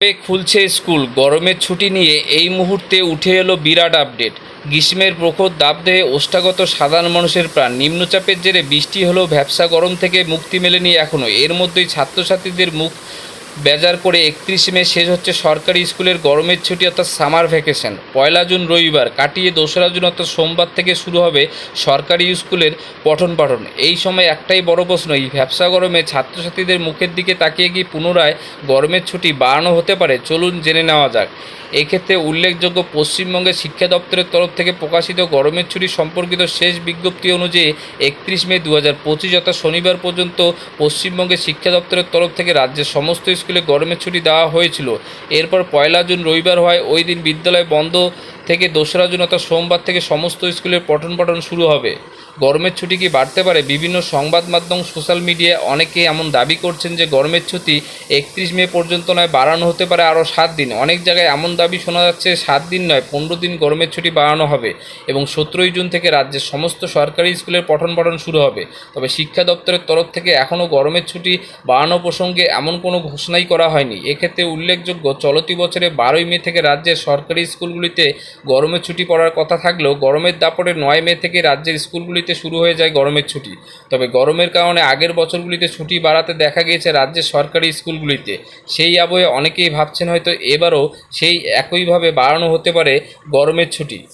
কবে খুলছে স্কুল? গরমের ছুটি নিয়ে এই মুহূর্তে উঠে এলো বিরাট আপডেট। গ্রীষ্মের প্রখর দাবদেহে ওষ্ঠাগত সাধারণ মানুষের প্রাণ। নিম্নচাপের জেরে বৃষ্টি হলো ভ্যাবসা গরম থেকে মুক্তি মেলেনি এখনও। এর মধ্যেই ছাত্রছাত্রীদের মুখ বেজার করে একত্রিশে মে শেষ হচ্ছে সরকারি স্কুলের গরমের ছুটি, অর্থাৎ সামার ভ্যাকেশন। পয়লা জুন রবিবার কাটিয়ে দোসরা জুন, অর্থাৎ সোমবার থেকে শুরু হবে সরকারি স্কুলের পঠন পাঠন। এই সময় একটাই বড় প্রশ্ন, এই ভ্যাবসা গরমে ছাত্রছাত্রীদের মুখের দিকে তাকিয়ে কি পুনরায় গরমের ছুটি বাড়ানো হতে পারে? চলুন জেনে নেওয়া যাক। এক্ষেত্রে উল্লেখযোগ্য পশ্চিমবঙ্গের শিক্ষা দপ্তরের তরফ থেকে প্রকাশিত গরমের ছুটি সম্পর্কিত শেষ বিজ্ঞপ্তি অনুযায়ী একত্রিশ মে দু হাজার পঁচিশ, অর্থাৎ শনিবার পর্যন্ত পশ্চিমবঙ্গের শিক্ষা দপ্তরের তরফ থেকে রাজ্যের সমস্ত স্কুলে গরমের ছুটি দেওয়া হয়েছিল। এরপর পয়লা জুন রবিবার হয়। ওই দিন বিদ্যালয় বন্ধ থেকে দোসরা জুন অর্থাৎ সোমবার থেকে সমস্ত স্কুলের পঠন পাঠন শুরু হবে। গরমের ছুটি কি বাড়তে পারে? বিভিন্ন সংবাদ মাধ্যম, সোশ্যাল মিডিয়ায় অনেকে এমন দাবি করছেন যে গরমের ছুটি একত্রিশ মে পর্যন্ত নয়, বাড়ানো হতে পারে আরও সাত দিন। অনেক জায়গায় এমন দাবি শোনা যাচ্ছে, সাত দিন নয়, পনেরো দিন গরমের ছুটি বাড়ানো হবে এবং সতেরোই জুন থেকে রাজ্যের সমস্ত সরকারি স্কুলের পঠন পাঠন শুরু হবে। তবে শিক্ষা দপ্তরের তরফ থেকে এখনও গরমের ছুটি বাড়ানো প্রসঙ্গে এমন কোনো ঘোষণাই করা হয়নি। এক্ষেত্রে উল্লেখযোগ্য, চলতি বছরে বারোই মে থেকে রাজ্যের সরকারি স্কুলগুলিতে গরমের ছুটি পড়ার কথা থাকলেও গরমের দাপটে নয় মে থেকে রাজ্যের স্কুলগুলিতে শুরু হয়ে যায় গরমের ছুটি। তবে গরমের কারণে আগের বছরগুলিতে ছুটি বাড়াতে দেখা গিয়েছে রাজ্যের সরকারি স্কুলগুলিতে। সেই আবহে অনেকেই ভাবছেন হয়তো এবারও সেই একইভাবে বাড়ানো হতে পারে গরমের ছুটি।